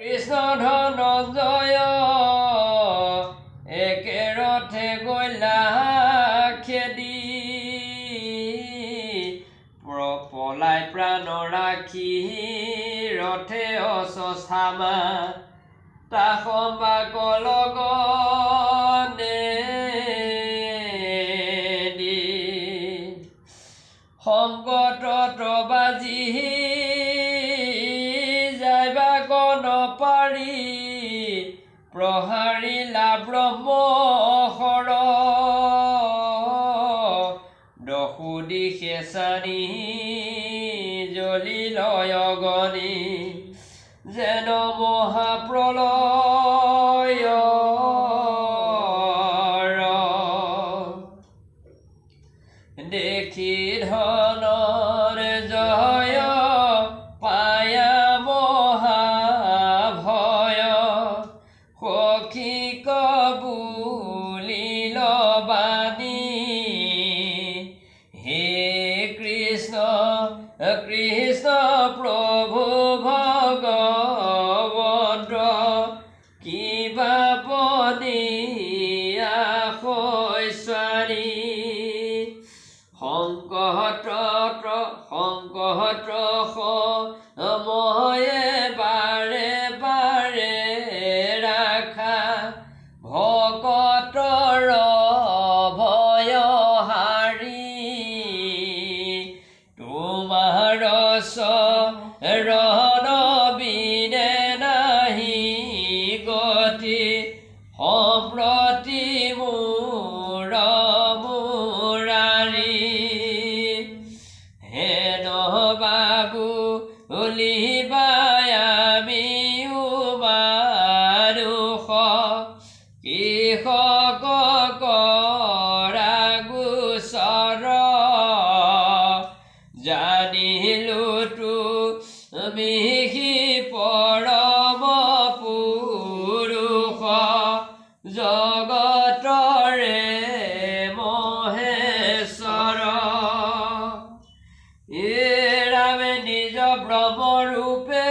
কৃষ্ণ ধনঞ্জয় একেৰথে গৈলা খেদি প্ৰ- পলাই প্ৰাণ ৰাখি ৰথে অস্থামা তাসমা কলগনে দি। পাৰি প্ৰহাৰিলা ব্ৰহ্মশৰ দশু দিশে চাৰি জ্বলি লয় অগণি যেন মহাপ্ৰলয়। দেখি ময়ে বাৰে বাৰে ৰাখা ভকতৰ ভয় হাৰি তোমাৰ চৰণ নাহি গতি সম্প্ৰতি উলিবায়ামি উবারু খ কি খ ক করা গুসর জানিলু তু মিহি জ নিজ ব্ৰহ্মৰূপে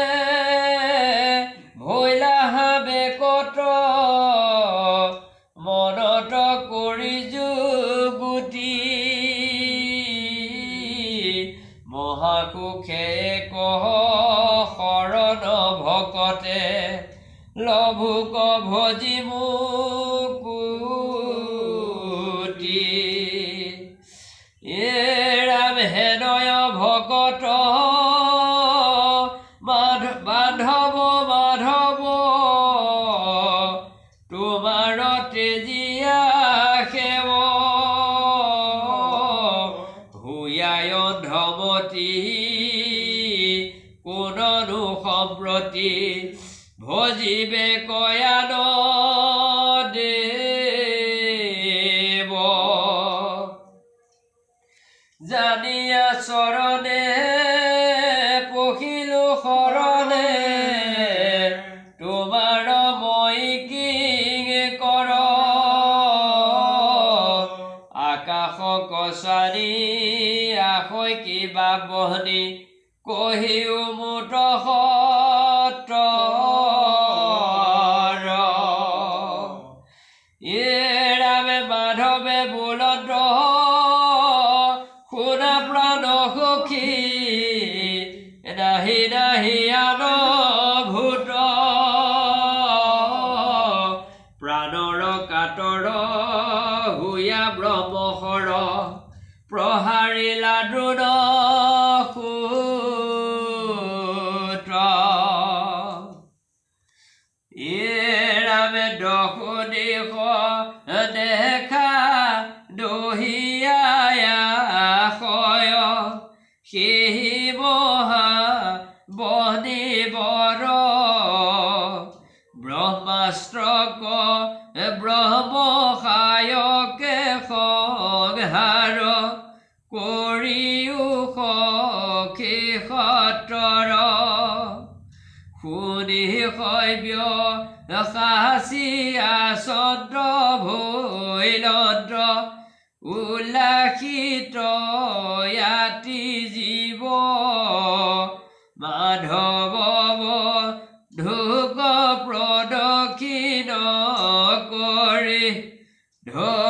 ভৈলা বেকত মনত কৰি যুগুটি মহাসুখে কহ শৰণ ভকতে লভুক ভজি মুকুটি এ ৰাম হেনয় ভকত সম্প্ৰতি ভজিবে কয়ান দেৱ জানিয়া চৰণে পখিলো শৰণে তোমাৰ মই কি কৰ। আকাশ কছাৰী আশৈ কিবা বহনি কহিও প্ৰাণৰ কাতৰ হুয়া ব্ৰহ্মশৰ প্ৰহাৰিলা দ্ৰোণ সূত্ৰ। এ ৰামে দশো দেশ দেখা দহিয়ায় সেই ব্ৰহ্মসায়কে সংহাৰ কৰিও সখী সতৰ শুনি শৈব্য সাচিয়া চন্দ্ৰ ভৈলন্দ্ৰ উল্লাসিত প্ৰদক্ষিণ কৰি